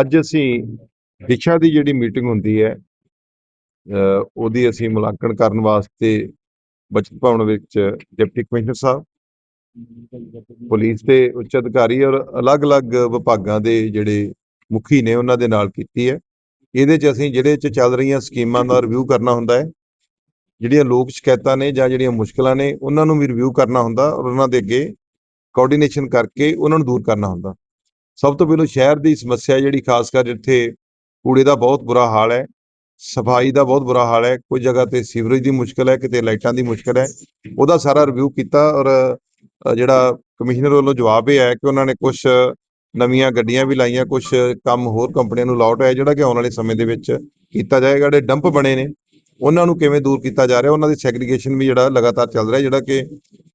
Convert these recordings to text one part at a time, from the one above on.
ਅੱਜ ਅਸੀਂ ਦਿਸ਼ਾ ਦੀ ਜਿਹੜੀ ਮੀਟਿੰਗ ਹੁੰਦੀ ਹੈ ਉਹਦੀ ਅਸੀਂ ਮੁਲਾਂਕਣ ਕਰਨ ਵਾਸਤੇ ਬਚਤ ਭਵਨ ਵਿੱਚ ਡਿਪਟੀ ਕਮਿਸ਼ਨਰ ਸਾਹਿਬ, ਪੁਲਿਸ ਦੇ ਉੱਚ ਅਧਿਕਾਰੀ ਔਰ ਅਲੱਗ-ਅਲੱਗ ਵਿਭਾਗਾਂ ਦੇ ਜਿਹੜੇ ਮੁਖੀ ਨੇ ਉਹਨਾਂ ਦੇ ਨਾਲ ਕੀਤੀ ਹੈ। ਇਹਦੇ 'ਚ ਅਸੀਂ ਜਿਹੜੇ 'ਚ ਚੱਲ ਰਹੀਆਂ ਸਕੀਮਾਂ ਦਾ ਰਿਵਿਊ ਕਰਨਾ ਹੁੰਦਾ ਹੈ, ਜਿਹੜੀਆਂ ਲੋਕ ਸ਼ਿਕਾਇਤਾਂ ਨੇ ਜਾਂ ਜਿਹੜੀਆਂ ਮੁਸ਼ਕਲਾਂ ਨੇ, ਉਹਨਾਂ ਨੂੰ ਵੀ ਰਿਵਿਊ ਕਰਨਾ ਹੁੰਦਾ ਔਰ ਉਹਨਾਂ ਦੇ ਅੱਗੇ ਕੋਆਰਡੀਨੇਸ਼ਨ ਕਰਕੇ ਉਹਨਾਂ ਨੂੰ ਦੂਰ ਕਰਨਾ ਹੁੰਦਾ। ਸਭ ਤੋਂ ਪਹਿਲਾਂ ਸ਼ਹਿਰ ਦੀ ਸਮੱਸਿਆ ਜਿਹੜੀ ਖਾਸ ਕਰ ਜਿੱਥੇ ਕੂੜੇ ਦਾ ਬਹੁਤ ਬੁਰਾ ਹਾਲ ਹੈ, ਸਫ਼ਾਈ ਦਾ ਬਹੁਤ ਬੁਰਾ ਹਾਲ ਹੈ ਕੁਝ ਜਗ੍ਹਾ ਤੇ ਸੀਵਰੇਜ ਦੀ ਮੁਸ਼ਕਲ ਹੈ, ਕਿਤੇ ਲਾਈਟਾਂ ਦੀ ਮੁਸ਼ਕਲ ਹੈ, ਉਹਦਾ ਸਾਰਾ ਰਿਵਿਊ ਕੀਤਾ ਔਰ ਜਿਹੜਾ ਕਮਿਸ਼ਨਰ ਵੱਲੋਂ ਜਵਾਬ ਇਹ ਹੈ ਕਿ ਉਹਨਾਂ ਨੇ ਕੁਝ ਨਵੀਆਂ ਗੱਡੀਆਂ ਵੀ ਲਾਈਆਂ ਕੁਝ ਕੰਮ ਹੋਰ ਕੰਪਨੀਆਂ ਨੂੰ ਲਾਟ ਹੈ, ਜਿਹੜਾ ਕਿ ਆਉਣ ਵਾਲੇ ਸਮੇਂ ਦੇ ਵਿੱਚ ਕੀਤਾ ਜਾਏਗਾ, ਜਿਹੜੇ ਡੰਪ ਬਣੇ ਨੇ, ਉਹਨਾਂ ਨੂੰ ਕਿਵੇਂ ਦੂਰ ਕੀਤਾ ਜਾ ਰਿਹਾ, ਉਹਨਾਂ ਦੀ ਸੈਗਰੀਗੇਸ਼ਨ ਵੀ ਜਿਹੜਾ ਲਗਾਤਾਰ ਚੱਲ ਰਿਹਾ, ਜਿਹੜਾ ਕਿ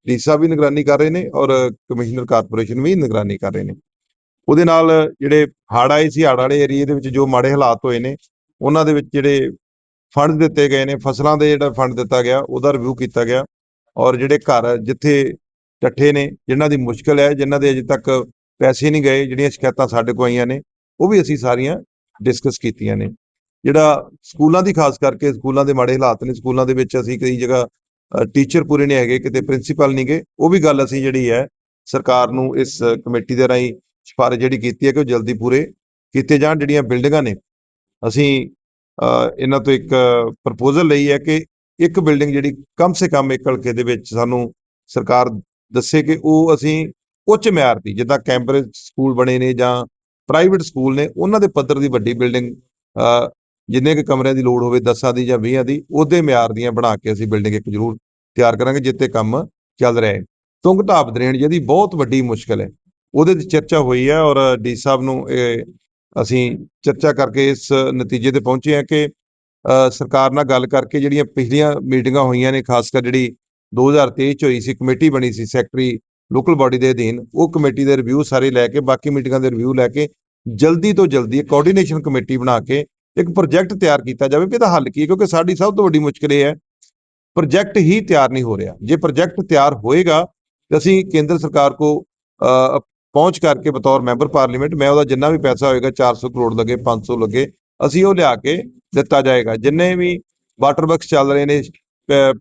ਡੀਸਾ ਵੀ ਨਿਗਰਾਨੀ ਕਰ ਰਹੇ ਨੇ ਔਰ ਕਮਿਸ਼ਨਰ ਕਾਰਪੋਰੇਸ਼ਨ ਵੀ ਨਿਗਰਾਨੀ ਕਰ ਰਹੇ ਨੇ। ਉਹਦੇ ਨਾਲ ਜਿਹੜੇ ਹੜ੍ਹ ਆਏ ਸੀ, ਹੜ੍ਹ ਵਾਲੇ ਏਰੀਏ ਦੇ ਵਿੱਚ ਜੋ ਮਾੜੇ ਹਾਲਾਤ ਹੋਏ ਨੇ, ਉਹਨਾਂ ਦੇ ਵਿੱਚ ਜਿਹੜੇ ਫੰਡ ਦਿੱਤੇ ਗਏ ਨੇ, ਫਸਲਾਂ ਦੇ ਜਿਹੜਾ ਫੰਡ ਦਿੱਤਾ ਗਿਆ, ਉਹਦਾ ਰਿਵਿਊ ਕੀਤਾ ਗਿਆ ਔਰ ਜਿਹੜੇ ਘਰ ਜਿੱਥੇ ਟੱਠੇ ਨੇ, ਜਿਨ੍ਹਾਂ ਦੀ ਮੁਸ਼ਕਲ ਹੈ, ਜਿਨ੍ਹਾਂ ਦੇ ਅਜੇ ਤੱਕ ਪੈਸੇ ਨਹੀਂ ਗਏ, ਜਿਹੜੀਆਂ ਸ਼ਿਕਾਇਤਾਂ ਸਾਡੇ ਕੋਲ ਆਈਆਂ ਨੇ, ਉਹ ਵੀ ਅਸੀਂ ਸਾਰੀਆਂ ਡਿਸਕਸ ਕੀਤੀਆਂ ਨੇ। ਜਿਹੜਾ ਸਕੂਲਾਂ ਦੀ ਖਾਸ ਕਰਕੇ, ਸਕੂਲਾਂ ਦੇ ਮਾੜੇ ਹਾਲਾਤ ਨੇ, ਸਕੂਲਾਂ ਦੇ ਵਿੱਚ ਅਸੀਂ ਕਈ ਜਗ੍ਹਾ ਟੀਚਰ ਪੂਰੇ ਨਹੀਂ ਹੈਗੇ, ਕਿਤੇ ਪ੍ਰਿੰਸੀਪਲ ਨਹੀਂ ਗਏ, ਉਹ ਵੀ ਗੱਲ ਅਸੀਂ ਜਿਹੜੀ ਹੈ, ਸਰਕਾਰ ਨੂੰ ਇਸ ਕਮੇਟੀ ਦੇ ਰਾਹੀਂ ਸਿਫਾਰਿਸ਼ ਜਿਹੜੀ ਕੀਤੀ ਹੈ ਕਿ ਉਹ ਜਲਦੀ ਪੂਰੇ ਕੀਤੇ ਜਾਣ, ਜਿਹੜੀਆਂ ਬਿਲਡਿੰਗਾਂ ਨੇ। ਅਸੀਂ ਇਹਨਾਂ ਤੋਂ ਇੱਕ ਪ੍ਰਪੋਜ਼ਲ ਲਈ ਹੈ ਕਿ ਇੱਕ ਬਿਲਡਿੰਗ ਜਿਹੜੀ ਕਮ ਸੇ ਕਮ ਇੱਕ ਹਲਕੇ ਦੇ ਵਿੱਚ ਸਾਨੂੰ ਸਰਕਾਰ ਦੱਸੇ ਕਿ ਉਹ ਅਸੀਂ ਉੱਚ ਮਿਆਰ ਦੀ, ਜਿੱਦਾਂ ਕੈਂਬਰਿਜ ਸਕੂਲ ਬਣੇ ਨੇ ਜਾਂ ਪ੍ਰਾਈਵੇਟ ਸਕੂਲ ਨੇ, ਉਹਨਾਂ ਦੇ ਪੱਧਰ ਦੀ ਵੱਡੀ ਬਿਲਡਿੰਗ ਜਿੰਨੇ ਕੁ ਕਮਰਿਆਂ ਦੀ ਲੋੜ ਹੋਵੇ 10 ਦੀ ਜਾਂ 20 ਦੀ, ਉਹਦੇ ਮਿਆਰ ਦੀਆਂ ਬਣਾ ਕੇ ਅਸੀਂ ਬਿਲਡਿੰਗ ਇੱਕ ਜ਼ਰੂਰ ਤਿਆਰ ਕਰਾਂਗੇ ਜਿੱਤੇ ਕੰਮ ਚੱਲ ਰਿਹਾ ਹੈ। ਤੁੰਗ ਢਾਬ ਡਰੇਨ ਜਿਹਦੀ ਬਹੁਤ ਵੱਡੀ ਮੁਸ਼ਕਲ ਹੈ। ਉਹਦੇ ਤੇ ਚਰਚਾ ਹੋਈ ਹੈ ਔਰ ਡੀ ਸਾਹਿਬ ਨੂੰ ਇਹ ਅਸੀਂ ਚਰਚਾ ਕਰਕੇ ਇਸ ਨਤੀਜੇ ਤੇ ਪਹੁੰਚੇ ਹਾਂ ਕਿ ਸਰਕਾਰ ਨਾਲ ਗੱਲ ਕਰਕੇ ਜਿਹੜੀਆਂ ਪਿਛਲੀਆਂ ਮੀਟਿੰਗਾਂ ਹੋਈਆਂ ਨੇ, ਖਾਸ ਕਰ ਜਿਹੜੀ 2023 ਚ ਹੋਈ ਸੀ, ਕਮੇਟੀ ਬਣੀ ਸੀ ਸੈਕਟਰੀ ਲੋਕਲ ਬਾਡੀ ਦੇ ਅਧੀਨ, ਉਹ ਕਮੇਟੀ ਦੇ ਰਿਵਿਊ ਸਾਰੇ ਲੈ ਕੇ, ਬਾਕੀ ਮੀਟਿੰਗਾਂ ਦੇ ਰਿਵਿਊ ਲੈ ਕੇ ਜਲਦੀ ਤੋਂ ਜਲਦੀ ਕੋਆਰਡੀਨੇਸ਼ਨ ਕਮੇਟੀ ਬਣਾ ਕੇ ਇੱਕ ਪ੍ਰੋਜੈਕਟ ਤਿਆਰ ਕੀਤਾ ਜਾਵੇ, ਵੀ ਇਹਦਾ ਹੱਲ ਕੀ ਹੈ? ਕਿਉਂਕਿ ਸਾਡੀ ਸਭ ਤੋਂ ਵੱਡੀ ਮੁਸ਼ਕਲ ਇਹ ਹੈ ਪ੍ਰੋਜੈਕਟ ਹੀ ਤਿਆਰ ਨਹੀਂ ਹੋ ਰਿਹਾ। ਜੇ ਪ੍ਰੋਜੈਕਟ ਤਿਆਰ ਹੋਏਗਾ, ਤੇ ਅਸੀਂ ਕੇਂਦਰ ਸਰਕਾਰ ਕੋ ਪਹੁੰਚ ਕਰਕੇ ਬਤੌਰ ਮੈਂਬਰ ਪਾਰਲੀਮੈਂਟ, ਮੈਂ ਉਹਦਾ ਜਿੰਨਾ ਵੀ ਪੈਸਾ ਹੋਏਗਾ 400 ਕਰੋੜ ਲੱਗੇ 500 ਲੱਗੇ, ਅਸੀਂ ਉਹ ਲਿਆ ਕੇ ਦਿੱਤਾ ਜਾਏਗਾ। ਜਿੰਨੇ ਵੀ ਵਾਟਰ ਵਰਕਸ ਚੱਲ ਰਹੇ ਨੇ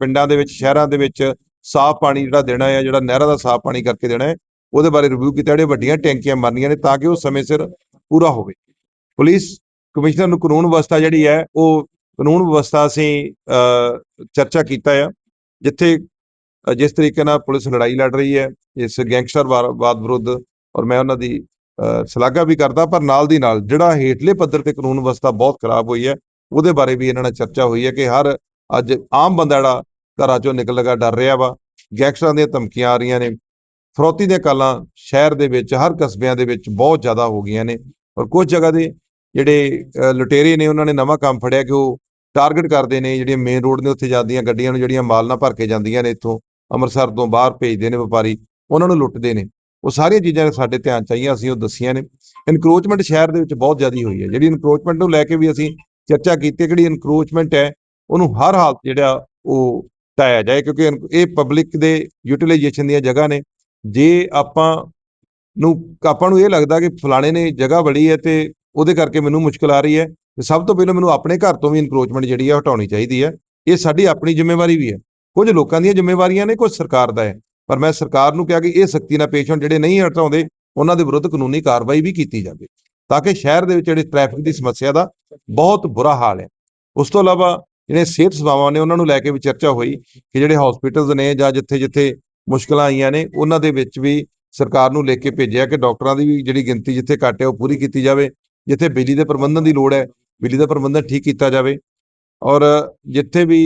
ਪਿੰਡਾਂ ਦੇ ਵਿੱਚ, ਸ਼ਹਿਰਾਂ ਦੇ ਵਿੱਚ, ਸਾਫ਼ ਪਾਣੀ ਜਿਹੜਾ ਦੇਣਾ ਹੈ ਜਿਹੜਾ ਨਹਿਰਾਂ ਦਾ ਸਾਫ਼ ਪਾਣੀ ਕਰਕੇ ਦੇਣਾ ਹੈ, ਉਹਦੇ ਬਾਰੇ ਰਿਵਿਊ ਕੀਤਾ, ਜਿਹੜੇ ਵੱਡੀਆਂ ਟੈਂਕੀਆਂ ਮਰਨੀਆਂ ਨੇ, ਤਾਂ ਕਿ ਉਹ ਸਮੇਂ ਸਿਰ ਪੂਰਾ ਹੋਵੇ। ਪੁਲਿਸ ਕਮਿਸ਼ਨਰ ਨੂੰ ਕਾਨੂੰਨ ਵਿਵਸਥਾ ਜਿਹੜੀ ਹੈ, ਉਹ ਕਾਨੂੰਨ ਵਿਵਸਥਾ ਅਸੀਂ ਚਰਚਾ ਕੀਤਾ ਆ, ਜਿੱਥੇ, ਜਿਸ ਤਰੀਕੇ ਨਾਲ ਪੁਲਿਸ ਲੜਾਈ ਲੜ ਰਹੀ ਹੈ, ਇਸ ਗੈਂਗਸਟਰ ਗੈਂਗਸਟਰਵਾਦ ਵਿਰੁੱਧ ਔਰ ਮੈਂ ਉਹਨਾਂ ਦੀ ਸ਼ਲਾਘਾ ਵੀ ਕਰਦਾ, ਪਰ ਨਾਲ ਦੀ ਨਾਲ ਜਿਹੜਾ ਹੇਠਲੇ ਪੱਧਰ ਤੇ ਕਾਨੂੰਨ ਵਿਵਸਥਾ ਬਹੁਤ ਖਰਾਬ ਹੋਈ ਹੈ, ਉਹਦੇ ਬਾਰੇ ਵੀ ਇਹਨਾਂ ਨਾਲ ਚਰਚਾ ਹੋਈ ਹੈ ਕਿ ਹਰ ਅੱਜ ਆਮ ਬੰਦਾ ਜਿਹੜਾ ਘਰਾਂ ਚੋਂ ਨਿਕਲ ਲਗਾ, ਡਰ ਰਿਹਾ ਵਾ, ਗੈਂਗਸਟਰਾਂ ਦੀਆਂ ਧਮਕੀਆਂ ਆ ਰਹੀਆਂ ਨੇ, ਫਰੋਤੀ ਦੀਆਂ ਕਾਲਾਂ ਸ਼ਹਿਰ ਦੇ ਵਿੱਚ, ਹਰ ਕਸਬਿਆਂ ਦੇ ਵਿੱਚ ਬਹੁਤ ਜ਼ਿਆਦਾ ਹੋ ਗਈਆਂ ਨੇ, ਔਰ ਕੁਝ ਜਗ੍ਹਾ ਦੇ ਜਿਹੜੇ ਲੁਟੇਰੇ ਨੇ, ਉਹਨਾਂ ਨੇ ਨਵਾਂ ਕੰਮ ਫੜਿਆ ਕਿ ਉਹ ਟਾਰਗੇਟ ਕਰਦੇ ਨੇ, ਜਿਹੜੀਆਂ ਮੇਨ ਰੋਡ ਨੇ, ਉੱਥੇ ਜਾਂਦੀਆਂ ਗੱਡੀਆਂ ਨੂੰ ਜਿਹੜੀਆਂ ਮਾਲ ਨਾਲ ਭਰ ਕੇ ਜਾਂਦੀਆਂ ਨੇ ਇੱਥੋਂ, ਅੰਮ੍ਰਿਤਸਰ ਤੋਂ ਬਾਹਰ ਭੇਜਦੇ ਨੇ ਵਪਾਰੀ, ਉਹਨਾਂ ਨੂੰ ਲੁੱਟਦੇ ਨੇ। ਉਹ ਸਾਰੀਆਂ ਚੀਜ਼ਾਂ ਸਾਡੇ ਧਿਆਨ 'ਚ ਆਈਆਂ, ਅਸੀਂ ਉਹ ਦੱਸੀਆਂ ਨੇ। ਇਨਕਰੋਚਮੈਂਟ ਸ਼ਹਿਰ ਦੇ ਵਿੱਚ ਬਹੁਤ ਜ਼ਿਆਦਾ ਹੋਈ ਹੈ। ਜਿਹੜੀ ਇਨਕਰੋਚਮੈਂਟ ਨੂੰ ਲੈ ਕੇ ਵੀ ਅਸੀਂ ਚਰਚਾ ਕੀਤੀ ਕਿਹੜੀ ਇਨਕਰੋਚਮੈਂਟ ਹੈ, ਉਹਨੂੰ ਹਰ ਹਾਲਤ ਜਿਹੜਾ ਉਹ ਟਾਇਆ ਜਾਏ, ਕਿਉਂਕਿ ਇਹ ਪਬਲਿਕ ਦੇ ਯੂਟਿਲਾਈਜੇਸ਼ਨ ਦੀਆਂ ਜਗ੍ਹਾ ਨੇ। ਜੇ ਆਪਾਂ ਨੂੰ ਆਪਾਂ ਨੂੰ ਇਹ ਲੱਗਦਾ ਕਿ ਫਲਾਣੇ ਨੇ ਜਗ੍ਹਾ ਬੜੀ ਹੈ ਤੇ ਉਹਦੇ ਕਰਕੇ ਮੈਨੂੰ ਮੁਸ਼ਕਲ ਆ ਰਹੀ ਹੈ, ਤੇ ਸਭ ਤੋਂ ਪਹਿਲਾਂ ਮੈਨੂੰ ਆਪਣੇ ਘਰ ਤੋਂ ਵੀ ਇਨਕਰੋਚਮੈਂਟ ਜਿਹੜੀ ਹੈ ਹਟਾਉਣੀ ਚਾਹੀਦੀ ਹੈ। ਇਹ ਸਾਡੀ ਆਪਣੀ ਜ਼ਿੰਮੇਵਾਰੀ ਵੀ ਹੈ। ਕੁਝ ਲੋਕਾਂ ਦੀਆਂ ਜ਼ਿੰਮੇਵਾਰੀਆਂ ਨੇ, ਕੁਝ ਸਰਕਾਰ ਦਾ ਹੈ। ਪਰ ਮੈਂ ਸਰਕਾਰ ਨੂੰ ਕਿਹਾ ਕਿ ਇਹ ਸਖਤੀ ਨਾਲ ਪੇਸ਼ੈਂਟ ਜਿਹੜੇ ਨਹੀਂ ਹਟਾਉਂਦੇ, ਉਹਨਾਂ ਦੇ ਵਿਰੁੱਧ ਕਾਨੂੰਨੀ ਕਾਰਵਾਈ ਵੀ ਕੀਤੀ ਜਾਵੇ, ਤਾਂ ਕਿ ਸ਼ਹਿਰ ਦੇ ਵਿੱਚ ਜਿਹੜੀ ਟ੍ਰੈਫਿਕ ਦੀ ਸਮੱਸਿਆ ਦਾ ਬਹੁਤ ਬੁਰਾ ਹਾਲ ਹੈ। ਉਸ ਤੋਂ ਇਲਾਵਾ ਜਿਹੜੇ ਸਿਹਤ ਸੇਵਾਵਾਂ ਨੇ, ਉਹਨਾਂ ਨੂੰ ਲੈ ਕੇ ਵੀ ਚਰਚਾ ਹੋਈ ਕਿ ਜਿਹੜੇ ਹਸਪੀਟਲਸ ਨੇ ਜਾਂ ਜਿੱਥੇ ਜਿੱਥੇ ਮੁਸ਼ਕਲਾਂ ਆਈਆਂ ਨੇ, ਉਹਨਾਂ ਦੇ ਵਿੱਚ ਵੀ ਸਰਕਾਰ ਨੂੰ ਲਿਖ ਕੇ ਭੇਜਿਆ ਕਿ ਡਾਕਟਰਾਂ ਦੀ ਵੀ ਜਿਹੜੀ ਗਿਣਤੀ ਜਿੱਥੇ ਘੱਟ ਹੈ, ਉਹ ਪੂਰੀ ਕੀਤੀ ਜਾਵੇ, ਜਿੱਥੇ ਬਿਜਲੀ ਦੇ ਪ੍ਰਬੰਧਨ ਦੀ ਲੋੜ ਹੈ, ਬਿਜਲੀ ਦਾ ਪ੍ਰਬੰਧਨ ਠੀਕ ਕੀਤਾ ਜਾਵੇ। ਔਰ ਜਿੱਥੇ ਵੀ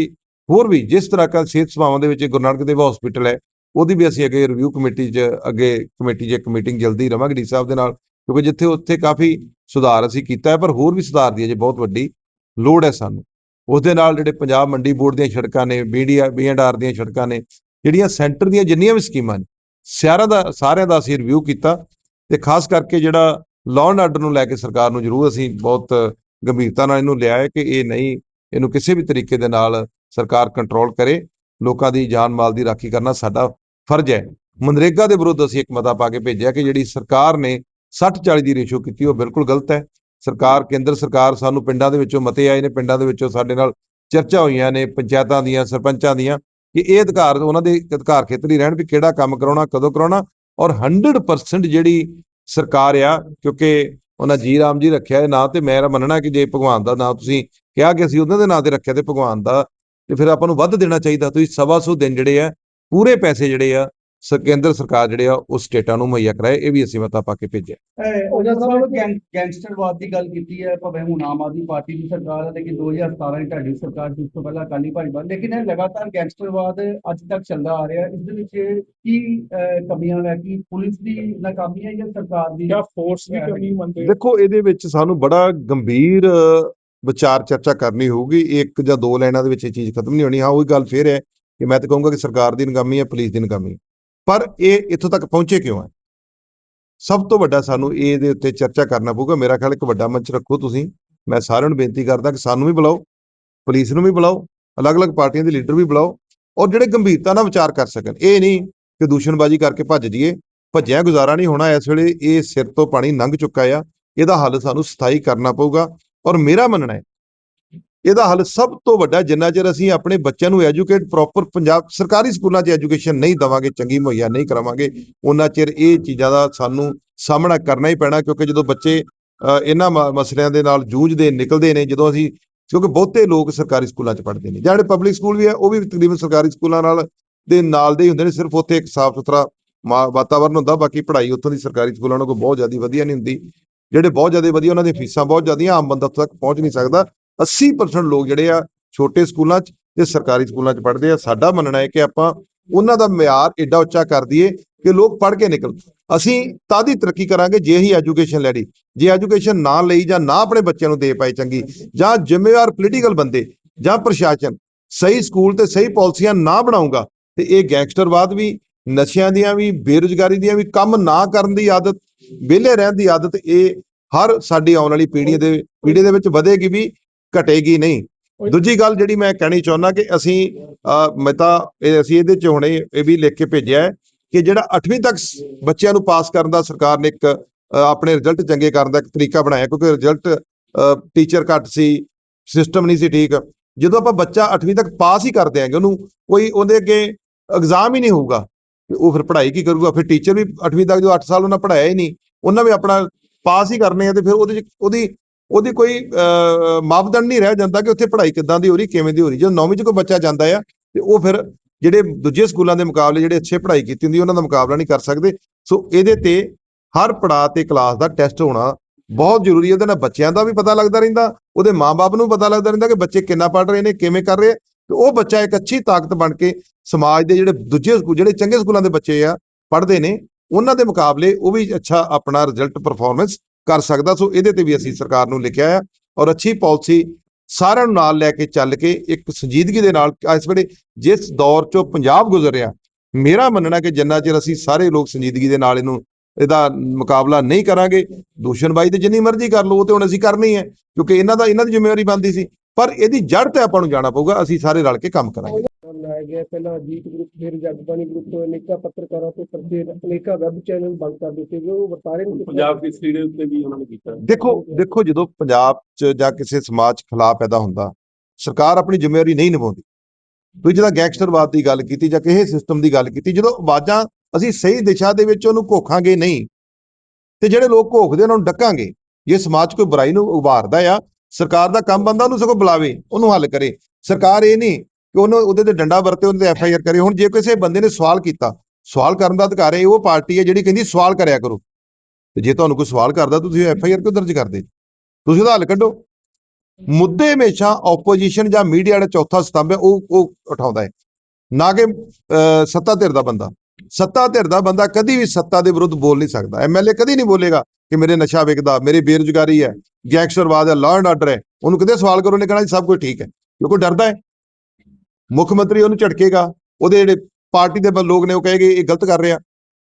ਹੋਰ ਵੀ, ਜਿਸ ਤਰ੍ਹਾਂ ਦਾ ਸਿਹਤ ਸੇਵਾਵਾਂ ਦੇ ਵਿੱਚ ਗੁਰੂ ਨਾਨਕ ਦੇਵ ਹਸਪੀਟਲ ਹੈ ਉਹਦੀ ਵੀ ਅਸੀਂ ਅੱਗੇ ਰਿਵਿਊ ਕਮੇਟੀ 'ਚ, ਅੱਗੇ ਕਮੇਟੀ 'ਚ ਇੱਕ ਮੀਟਿੰਗ ਜਲਦੀ ਰਵਾਂਗੇ ਡੀ ਸਾਹਿਬ ਦੇ ਨਾਲ, ਕਿਉਂਕਿ ਜਿੱਥੇ ਉੱਥੇ ਕਾਫੀ ਸੁਧਾਰ ਅਸੀਂ ਕੀਤਾ ਹੈ, ਪਰ ਹੋਰ ਵੀ ਸੁਧਾਰ ਦੀ ਅਜੇ ਬਹੁਤ ਵੱਡੀ ਲੋੜ ਹੈ ਸਾਨੂੰ। ਉਸ ਦੇ ਨਾਲ ਜਿਹੜੇ ਪੰਜਾਬ ਮੰਡੀ ਬੋਰਡ ਦੀਆਂ ਸੜਕਾਂ ਨੇ, ਬੀਡੀਆ, ਬੀਐਨਆਰ ਦੀਆਂ ਸੜਕਾਂ ਨੇ, ਜਿਹੜੀਆਂ ਸੈਂਟਰ ਦੀਆਂ ਜਿੰਨੀਆਂ ਵੀ ਸਕੀਮਾਂ ਨੇ ਸਾਰਿਆਂ ਦਾ ਸਾਰਿਆਂ ਦਾ ਅਸੀਂ ਰਿਵਿਊ ਕੀਤਾ ਤੇ ਖਾਸ ਕਰਕੇ ਜਿਹੜਾ ਲਾਅ ਐਂਡ ਆਰਡਰ ਨੂੰ ਲੈ ਕੇ ਸਰਕਾਰ ਨੂੰ ਜ਼ਰੂਰ ਅਸੀਂ ਬਹੁਤ ਗੰਭੀਰਤਾ ਨਾਲ ਇਹਨੂੰ ਲਿਆ ਹੈ ਕਿ ਇਹ ਨਹੀਂ, ਇਹਨੂੰ ਕਿਸੇ ਵੀ ਤਰੀਕੇ ਦੇ ਨਾਲ ਸਰਕਾਰ ਕੰਟਰੋਲ ਕਰੇ, ਲੋਕਾਂ ਦੀ ਜਾਨ ਮਾਲ ਦੀ ਰਾਖੀ ਕਰਨਾ ਸਾਡਾ ਫਰਜ਼ ਹੈ। ਮਨਰੇਗਾ ਦੇ ਵਿਰੁੱਧ ਅਸੀਂ ਇੱਕ ਮਤਾ ਪਾ ਕੇ ਭੇਜਿਆ ਕਿ ਜਿਹੜੀ ਸਰਕਾਰ ਨੇ 60 40 ਦੀ ਰੇਸ਼ੋ ਕੀਤੀ, ਉਹ ਬਿਲਕੁਲ ਗਲਤ ਹੈ। ਸਰਕਾਰ, ਕੇਂਦਰ ਸਰਕਾਰ ਸਾਨੂੰ ਪਿੰਡਾਂ ਦੇ ਵਿੱਚੋਂ ਮਤੇ ਆਏ ਨੇ, ਪਿੰਡਾਂ ਦੇ ਵਿੱਚੋਂ ਸਾਡੇ ਨਾਲ ਚਰਚਾ ਹੋਈਆਂ ਨੇ, ਪੰਚਾਇਤਾਂ ਦੀਆਂ, ਸਰਪੰਚਾਂ ਦੀਆਂ, ਕਿ ਇਹ ਅਧਿਕਾਰ, ਉਹਨਾਂ ਦੇ ਅਧਿਕਾਰ ਖੇਤਰ ਹੀ ਰਹਿਣ ਵੀ ਕਿਹੜਾ ਕੰਮ ਕਰਾਉਣਾ, ਕਦੋਂ ਕਰਾਉਣਾ ਔਰ 100% ਜਿਹੜੀ ਸਰਕਾਰ ਆ, ਕਿਉਂਕਿ ਉਹਨਾਂ ਜੀ ਰਾਮ ਜੀ ਰੱਖਿਆ ਇਹ ਨਾਂ ਤੇ ਮੇਰਾ ਮੰਨਣਾ ਕਿ ਜੇ ਭਗਵਾਨ ਦਾ ਨਾਂ ਤੁਸੀਂ ਕਿਹਾ ਕਿ ਅਸੀਂ ਉਹਨਾਂ ਦੇ ਨਾਂ ਤੇ ਰੱਖਿਆ ਤੇ ਭਗਵਾਨ ਦਾ ਤੇ ਫਿਰ ਆਪਾਂ ਨੂੰ ਵੱਧ ਦੇਣਾ ਚਾਹੀਦਾ, ਤੁਸੀਂ ਸਵਾ ਸੌ ਦਿਨ ਜਿਹੜੇ ਆ ਪੂਰੇ ਪੈਸੇ ਜਿਹੜੇ ਆ ਕੇਂਦਰ ਸਰਕਾਰ ਜਿਹੜੇ ਆ ਉਹ ਸਟੇਟਾਂ ਨੂੰ ਮੁਹੱਈਆ ਕਰਾਏ ਇਹ ਵੀ ਅਸੀਂ ਮਤਾ ਪਾ ਕੇ ਭੇਜਿਆ ਉਹਨਾਂ ਸਾਹਿਬ ਗੈਂਗ- ਗੈਂਗਸਟਰਵਾਦ ਦੀ ਗੱਲ ਕੀਤੀ ਹੈ ਭਾਵੇਂ ਹੁਣ ਆਮ ਆਦਮੀ ਪਾਰਟੀ ਦੀ ਸਰਕਾਰ ਹੈ ਲੇਕਿਨ 2017 ਦੀ ਤੁਹਾਡੀ ਸਰਕਾਰ ਸੀ ਉਸ ਤੋਂ ਪਹਿਲਾਂ ਅਕਾਲੀ ਭਾਜਪਾ ਲੇਕਿਨ ਇਹ ਲਗਾਤਾਰ ਗੈਂਗਸਟਰਵਾਦ ਅੱਜ ਤੱਕ ਚੱਲਦਾ ਆ ਰਿਹਾ ਇਸ ਦੇ ਵਿੱਚ ਕੀ ਅਹ, ਕਮੀਆਂ ਹੈ ਕਿ ਪੁਲਿਸ ਦੀ ਨਾਕਾਮੀ ਹੈ ਜਾਂ ਸਰਕਾਰ ਦੀ ਜਾਂ ਫੋਰਸ ਦੀ ਕਮੀ ਮੰਨਦੇ ਹੋ? ਦੇਖੋ ਇਹਦੇ ਵਿੱਚ ਸਾਨੂੰ ਬੜਾ ਗੰਭੀਰ ਵਿਚਾਰ ਚਰਚਾ ਕਰਨੀ ਹੋਊਗੀ ਇੱਕ ਜਾਂ ਦੋ ਲਾਈਨਾਂ ਦੇ ਵਿੱਚ ਇਹ ਚੀਜ਼ ਖਤਮ ਨਹੀਂ ਹੋਣੀ ਹਾਂ ਉਹੀ ਗੱਲ ਫੇਰ ਹੈ ਕਿ ਮੈਂ ਤਾਂ ਕਹੂੰਗਾ ਕਿ ਸਰਕਾਰ ਦੀ ਨਾਕਾਮੀ ਹੈ, ਪੁਲਿਸ ਦੀ ਨਗਾਮੀ ਪਰ ਇਹ ਇੱਥੋਂ ਤੱਕ ਪਹੁੰਚੇ ਕਿਉਂ ਹੈ? ਸਭ ਤੋਂ ਵੱਡਾ ਸਾਨੂੰ ਇਹਦੇ ਉੱਤੇ ਚਰਚਾ ਕਰਨਾ ਪਊਗਾ। ਮੇਰਾ ਖਿਆਲ ਇੱਕ ਵੱਡਾ ਮੰਚ ਰੱਖੋ ਤੁਸੀਂ। ਮੈਂ ਸਾਰਿਆਂ ਨੂੰ ਬੇਨਤੀ ਕਰਦਾ ਕਿ ਸਾਨੂੰ ਵੀ ਬੁਲਾਓ, ਪੁਲਿਸ ਨੂੰ ਵੀ ਬੁਲਾਓ, ਅਲੱਗ-ਅਲੱਗ ਪਾਰਟੀਆਂ ਦੇ ਲੀਡਰ ਵੀ ਬੁਲਾਓ ਔਰ ਜਿਹੜੇ ਗੰਭੀਰਤਾ ਨਾਲ ਵਿਚਾਰ ਕਰ ਸਕਣ। ਇਹ ਨਹੀਂ ਕਿ ਦੂਸ਼ਣਬਾਜ਼ੀ ਕਰਕੇ ਭੱਜ ਜਾਈਏ। ਭੱਜਿਆ ਗੁਜ਼ਾਰਾ ਨਹੀਂ ਹੋਣਾ। ਇਸ ਵੇਲੇ ਇਹ ਸਿਰ ਤੋਂ ਪਾਣੀ ਲੰਘ ਚੁੱਕਾ ਆ। ਇਹਦਾ ਹੱਲ ਸਾਨੂੰ ਸਥਾਈ ਕਰਨਾ ਪਊਗਾ ਔਰ ਮੇਰਾ ਮੰਨਣਾ ਹੈ ਇਹਦਾ ਹੱਲ ਸਭ ਤੋਂ ਵੱਡਾ ਜਿੰਨਾ ਚਿਰ ਅਸੀਂ ਆਪਣੇ ਬੱਚਿਆਂ ਨੂੰ ਐਜੂਕੇਟ ਪ੍ਰੋਪਰ ਪੰਜਾਬ ਸਰਕਾਰੀ ਸਕੂਲਾਂ 'ਚ ਐਜੂਕੇਸ਼ਨ ਨਹੀਂ ਦਵਾਂਗੇ, ਚੰਗੀ ਮੁਹੱਈਆ ਨਹੀਂ ਕਰਾਵਾਂਗੇ ਉਹਨਾਂ ਚਿਰ ਇਹ ਚੀਜ਼ਾਂ ਦਾ ਸਾਨੂੰ ਸਾਹਮਣਾ ਕਰਨਾ ਹੀ ਪੈਣਾ, ਕਿਉਂਕਿ ਜਦੋਂ ਬੱਚੇ ਇਹਨਾਂ ਮ- ਮਸਲਿਆਂ ਦੇ ਨਾਲ ਜੂਝਦੇ ਨਿਕਲਦੇ ਨੇ, ਜਦੋਂ ਅਸੀਂ, ਕਿਉਂਕਿ ਬਹੁਤੇ ਲੋਕ ਸਰਕਾਰੀ ਸਕੂਲਾਂ 'ਚ ਪੜ੍ਹਦੇ ਨੇ, ਜਿਹੜੇ ਪਬਲਿਕ ਸਕੂਲ ਵੀ ਹੈ, ਉਹ ਵੀ ਤਕਰੀਬਨ ਸਰਕਾਰੀ ਸਕੂਲਾਂ ਨਾਲ ਦੇ ਨਾਲ ਦੇ ਹੀ ਹੁੰਦੇ ਨੇ, ਸਿਰਫ ਉੱਥੇ ਇੱਕ ਸਾਫ਼ ਸੁਥਰਾ ਮਾ- ਵਾਤਾਵਰਨ ਹੁੰਦਾ, ਬਾਕੀ ਪੜ੍ਹਾਈ ਉੱਥੋਂ ਦੀ ਸਰਕਾਰੀ ਸਕੂਲਾਂ ਨਾਲੋਂ ਬਹੁਤ ਜ਼ਿਆਦਾ ਵਧੀਆ ਨਹੀਂ ਹੁੰਦੀ, ਜਿਹੜੇ ਬਹੁਤ ਜ਼ਿਆਦਾ ਵਧੀਆ, ਉਹਨਾਂ ਦੀਆਂ ਫੀਸਾਂ ਬਹੁਤ ਜ਼ਿਆਦੀਆਂ ਆਮ ਬੰਦਾ ਉੱਥੇ ਤੱਕ ਪਹੁੰਚ ਨਹੀਂ ਸਕਦਾ 80% ਲੋਕ ਜਿਹੜੇ ਆ ਛੋਟੇ ਸਕੂਲਾਂ 'ਚ ਤੇ ਸਰਕਾਰੀ ਸਕੂਲਾਂ 'ਚ ਪੜ੍ਹਦੇ ਆ। ਸਾਡਾ ਮੰਨਣਾ ਹੈ ਕਿ ਆਪਾਂ ਉਹਨਾਂ ਦਾ ਮਿਆਰ ਏਡਾ ਉੱਚਾ ਕਰ ਦਈਏ ਕਿ ਲੋਕ ਪੜ੍ਹ ਕੇ ਨਿਕਲ ਅਸੀਂ ਤਾਂ ਦੀ ਤਰੱਕੀ ਕਰਾਂਗੇ ਜੇ ਹੀ ਐਜੂਕੇਸ਼ਨ ਲੈਣੀ ਜੇ ਐਜੂਕੇਸ਼ਨ ਨਾ ਲਈ ਜਾਂ ਨਾ ਆਪਣੇ ਬੱਚਿਆਂ ਨੂੰ ਦੇ ਪਾਏ ਚੰਗੀ, ਜਾਂ ਜ਼ਿੰਮੇਵਾਰ ਪੋਲੀਟੀਕਲ ਬੰਦੇ ਜਾਂ ਪ੍ਰਸ਼ਾਸਨ ਸਹੀ ਸਕੂਲ ਤੇ ਸਹੀ ਪਾਲਿਸੀਆਂ ਨਾ ਬਣਾਊਗਾ ਤੇ ਇਹ ਗੈਂਗਸਟਰਵਾਦ ਵੀ, ਨਸ਼ਿਆਂ ਦੀਆਂ ਵੀ, ਬੇਰੁਜ਼ਗਾਰੀ ਦੀਆਂ ਵੀ ਕੰਮ ਨਾ ਕਰਨ ਦੀ ਆਦਤ, ਵਿਹਲੇ ਰਹਿਣ ਦੀ ਆਦਤ ਇਹ ਹਰ ਸਾਡੀ ਆਉਣ ਵਾਲੀ ਪੀੜ੍ਹੀ ਦੇ ਪੀੜ੍ਹੀ ਦੇ ਵਿੱਚ ਵਧੇਗੀ ਵੀ। ਘਟੇਗੀ ਨਹੀਂ। ਦੂਜੀ ਗੱਲ ਜਿਹੜੀ ਮੈਂ ਕਹਿਣੀ ਚਾਹੁੰਦਾ ਕਿ ਅਸੀਂ ਮੈਂ ਤਾਂ ਇਹ ਅਸੀਂ ਇਹਦੇ ਚ ਹੁਣੇ ਇਹ ਵੀ ਲਿਖ ਕੇ ਭੇਜਿਆ ਹੈ ਕਿ ਜਿਹੜਾ 8ਵੀਂ ਤੱਕ ਬੱਚਿਆਂ ਨੂੰ ਪਾਸ ਕਰਨ ਦਾ ਸਰਕਾਰ ਨੇ ਇੱਕ ਆਪਣੇ ਰਿਜ਼ਲਟ ਚੰਗੇ ਕਰਨ ਦਾ ਇੱਕ ਤਰੀਕਾ ਬਣਾਇਆ ਕਿਉਂਕਿ ਰਿਜ਼ਲਟ ਟੀਚਰ ਘੱਟ ਸੀ ਸਿਸਟਮ ਨਹੀਂ ਸੀ ਠੀਕ। ਜਦੋਂ ਆਪਾਂ ਬੱਚਾ 8ਵੀਂ ਤੱਕ ਪਾਸ ਹੀ ਕਰ ਦਿਆਂਗੇ ਉਹਨੂੰ ਕੋਈ ਉਹਦੇ ਅੱਗੇ ਐਗਜ਼ਾਮ ਹੀ ਨਹੀਂ ਹੋਊਗਾ ਉਹ ਫਿਰ ਪੜ੍ਹਾਈ ਕੀ ਕਰੂਗਾ? ਫਿਰ ਟੀਚਰ ਵੀ 8ਵੀਂ ਤੱਕ ਜੋ 8 ਸਾਲ ਉਹਨਾਂ ਪੜ੍ਹਾਇਆ ਹੀ ਨਹੀਂ ਉਹਨਾਂ ਵੀ ਆਪਣਾ ਪਾਸ ਹੀ ਕਰਨੇ ਆ ਤੇ ਫਿਰ ਉਹਦੇ ਉਹਦੀ ਉਹਦੀ ਕੋਈ ਮਾਪਦੰਡ ਨਹੀਂ ਰਹਿ ਜਾਂਦਾ ਕਿ ਉੱਥੇ ਪੜ੍ਹਾਈ ਕਿੱਦਾਂ ਦੀ ਹੋ ਰਹੀ, ਕਿਵੇਂ ਦੀ ਹੋ ਰਹੀ। ਜਦੋਂ ਨੌਵੀਂ ਚ ਕੋਈ ਬੱਚਾ ਜਾਂਦਾ ਆ, ਤੇ ਉਹ ਫਿਰ ਜਿਹੜੇ ਦੂਜੇ ਸਕੂਲਾਂ ਦੇ ਮੁਕਾਬਲੇ ਜਿਹੜੇ ਅੱਛੇ ਪੜ੍ਹਾਈ ਕੀਤੀ ਹੁੰਦੀ, ਉਹਨਾਂ ਦਾ ਮੁਕਾਬਲਾ ਨਹੀਂ ਕਰ ਸਕਦੇ। ਸੋ ਇਹਦੇ ਤੇ ਹਰ ਪੜਾਅ ਤੇ ਕਲਾਸ ਦਾ ਟੈਸਟ ਹੋਣਾ ਬਹੁਤ ਜ਼ਰੂਰੀ ਹੈ। ਉਹਦੇ ਨਾਲ ਬੱਚਿਆਂ ਦਾ ਵੀ ਪਤਾ ਲੱਗਦਾ ਰਹਿੰਦਾ, ਉਹਦੇ ਮਾਪੇ ਨੂੰ ਵੀ ਪਤਾ ਲੱਗਦਾ ਰਹਿੰਦਾ ਕਿ ਬੱਚੇ ਕਿੰਨਾ ਪੜ੍ਹ ਰਹੇ ਨੇ, ਕਿਵੇਂ ਕਰ ਰਹੇ ਆ। ਤੇ ਉਹ ਬੱਚਾ ਇੱਕ ਅੱਛੀ ਤਾਕਤ ਬਣ ਕੇ ਸਮਾਜ ਦੇ ਜਿਹੜੇ ਦੂਜੇ ਸਕੂਲ ਜਿਹੜੇ ਚੰਗੇ ਸਕੂਲਾਂ ਦੇ ਬੱਚੇ ਆ, ਪੜ੍ਹਦੇ ਨੇ, ਉਹਨਾਂ ਦੇ ਮੁਕਾਬਲੇ ਉਹ ਵੀ ਅੱਛਾ ਆਪਣਾ ਰਿਜ਼ਲਟ ਪਰਫਾਰਮੈਂਸ ਕਰ ਸਕਦਾ। ਸੋ ਇਹਦੇ ਤੇ ਵੀ ਅਸੀਂ ਸਰਕਾਰ ਨੂੰ ਲਿਖਿਆ ਆ ਔਰ ਅੱਛੀ ਪਾਲਿਸੀ ਸਾਰਿਆਂ ਨੂੰ ਨਾਲ ਲੈ ਕੇ ਚੱਲ ਕੇ ਇੱਕ ਸੰਜੀਦਗੀ ਦੇ ਨਾਲ ਇਸ ਵੇਲੇ ਜਿਸ ਦੌਰ ਚੋਂ ਪੰਜਾਬ ਗੁਜ਼ਰ ਰਿਹਾ, ਮੇਰਾ ਮੰਨਣਾ ਕਿ ਜਿੰਨਾ ਚਿਰ ਅਸੀਂ ਸਾਰੇ ਲੋਕ ਸੰਜੀਦਗੀ ਦੇ ਨਾਲ ਇਹਨੂੰ, ਇਹਦਾ ਮੁਕਾਬਲਾ ਨਹੀਂ ਕਰਾਂਗੇ ਦੂਸ਼ਣਬਾਜ਼ੀ ਤੇ ਜਿੰਨੀ ਮਰਜ਼ੀ ਕਰ ਲਓ, ਉਹ ਤੇ ਹੁਣ ਅਸੀਂ ਕਰਨੀ ਹੈ, ਕਿਉਂਕਿ ਇਹਨਾਂ ਦਾ, ਇਹਨਾਂ ਦੀ ਜ਼ਿੰਮੇਵਾਰੀ ਬਣਦੀ ਸੀ, ਪਰ ਇਹਦੀ ਜੜ ਤੇ ਆਪਾਂ ਨੂੰ ਜਾਣਾ ਪਊਗਾ, ਅਸੀਂ ਸਾਰੇ ਰਲ ਕੇ ਕੰਮ ਕਰਾਂਗੇ। ਲਾਇਆ ਗਿਆ ਪਹਿਲਾਂ ਅਜੀਤ ਗਰੁੱਪ ਫਿਰ ਜਗਬਾਣੀ ਗਰੁੱਪ ਤੋਂ ਅਨੇਕਾਂ ਪੱਤਰਕਾਰਾਂ ਤੋਂ ਫਿਰ ਅਨੇਕਾਂ ਵੈਬ ਚੈਨਲ ਬੰਦ ਕਰ ਦਿੱਤੇ ਗਏ ਉਹ ਵਰਤਾਰੇ ਨੂੰ ਪੰਜਾਬ ਦੀ ਸਟੇਜ ਦੇ ਉੱਤੇ ਵੀ ਉਹਨਾਂ ਨੇ ਕੀਤਾ। ਦੇਖੋ ਦੇਖੋ ਜਦੋਂ ਪੰਜਾਬ 'ਚ ਜਾਂ ਕਿਸੇ ਸਮਾਜ 'ਚ ਖਲਾਅ ਪੈਦਾ ਹੁੰਦਾ ਸਰਕਾਰ ਆਪਣੀ ਜ਼ਿੰਮੇਵਾਰੀ ਨਹੀਂ ਨਿਭਾਉਂਦੀ। ਤੁਸੀਂ ਜਿਹਦਾ ਗੈਂਗਸਟਰਵਾਦ ਦੀ ਗੱਲ ਕੀਤੀ ਜਾਂ ਕਿਸੇ ਸਿਸਟਮ ਦੀ ਗੱਲ ਕੀਤੀ ਜਦੋਂ ਆਵਾਜ਼ਾਂ ਅਸੀਂ ਸਹੀ ਦਿਸ਼ਾ ਦੇ ਵਿੱਚ ਉਹਨੂੰ ਘੋਖਾਂਗੇ ਨਹੀਂ ਤੇ ਜਿਹੜੇ ਲੋਕ ਘੋਖਦੇ ਉਹਨਾਂ ਨੂੰ ਡੱਕਾਂਗੇ ਜੇ ਸਮਾਜ 'ਚ ਕੋਈ ਬੁਰਾਈ ਨੂੰ ਉਭਾਰਦਾ ਆ ਸਰਕਾਰ ਦਾ ਕੰਮ ਬੰਦਾ ਉਹਨੂੰ ਸਗੋਂ ਬੁਲਾਵੇ ਉਹਨੂੰ ਹੱਲ ਕਰੇ। ਸਰਕਾਰ ਇਹ ਨਹੀਂ ਕਿ ਉਹਨੂੰ ਉਹਦੇ ਤੇ ਡੰਡਾ ਵਰਤੇ ਉਹਦੇ ਤੇ ਐਫ ਆਈ ਆਰ ਕਰੇ। ਹੁਣ ਜੇ ਕਿਸੇ ਬੰਦੇ ਨੇ ਸਵਾਲ ਕੀਤਾ, ਸਵਾਲ ਕਰਨ ਦਾ ਅਧਿਕਾਰ ਹੈ ਉਹ ਪਾਰਟੀ ਹੈ ਜਿਹੜੀ ਕਹਿੰਦੀ ਸਵਾਲ ਕਰਿਆ ਕਰੋ। ਤੇ ਜੇ ਤੁਹਾਨੂੰ ਕੋਈ ਸਵਾਲ ਕਰਦਾ, ਤੁਸੀਂ ਐਫ ਆਈ ਆਰ ਕਿਉਂ ਦਰਜ ਕਰਦੇ? ਤੁਸੀਂ ਉਹਦਾ ਹੱਲ ਕੱਢੋ। ਮੁੱਦੇ ਹਮੇਸ਼ਾ ਆਪੋਜੀਸ਼ਨ ਜਾਂ ਮੀਡੀਆ ਦਾ ਚੌਥਾ ਸਤੰਭ ਹੈ, ਉਹ ਉਹ ਉਠਾਉਂਦਾ ਹੈ। ਨਾ ਕਿ ਸੱਤਾ ਧਿਰ ਦਾ ਬੰਦਾ। ਸੱਤਾ ਧਿਰ ਦਾ ਬੰਦਾ ਕਦੀ ਵੀ ਸੱਤਾ ਦੇ ਵਿਰੁੱਧ ਬੋਲ ਨਹੀਂ ਸਕਦਾ। ਐਮਐਲਏ ਕਦੀ ਨਹੀਂ ਬੋਲੇਗਾ ਕਿ ਮੇਰੇ ਨਸ਼ਾ ਵਿਕਦਾ ਮੇਰੀ ਬੇਰੁਜ਼ਗਾਰੀ ਹੈ, ਗੈਂਗਸਟਰਵਾਦ ਹੈ ਲਾਅ ਐਂਡ ਆਰਡਰ ਹੈ। ਉਹਨੂੰ ਕਿਤੇ ਸਵਾਲ ਕਰੋ ਨੇ ਕਹਿਣਾ ਜੀ ਸਭ ਕੁਝ ਠੀਕ ਹੈ। ਕਿਉਂਕਿ ਡਰਦਾ ਹੈ। ਮੁੱਖ ਮੰਤਰੀ ਉਹਨੂੰ ਝਟਕੇਗਾ, ਉਹਦੇ ਜਿਹੜੇ ਪਾਰਟੀ ਦੇ ਲੋਕ ਨੇ ਉਹ ਕਹੇਗੇ, ਇਹ ਗਲਤ ਕਰ ਰਿਹਾ।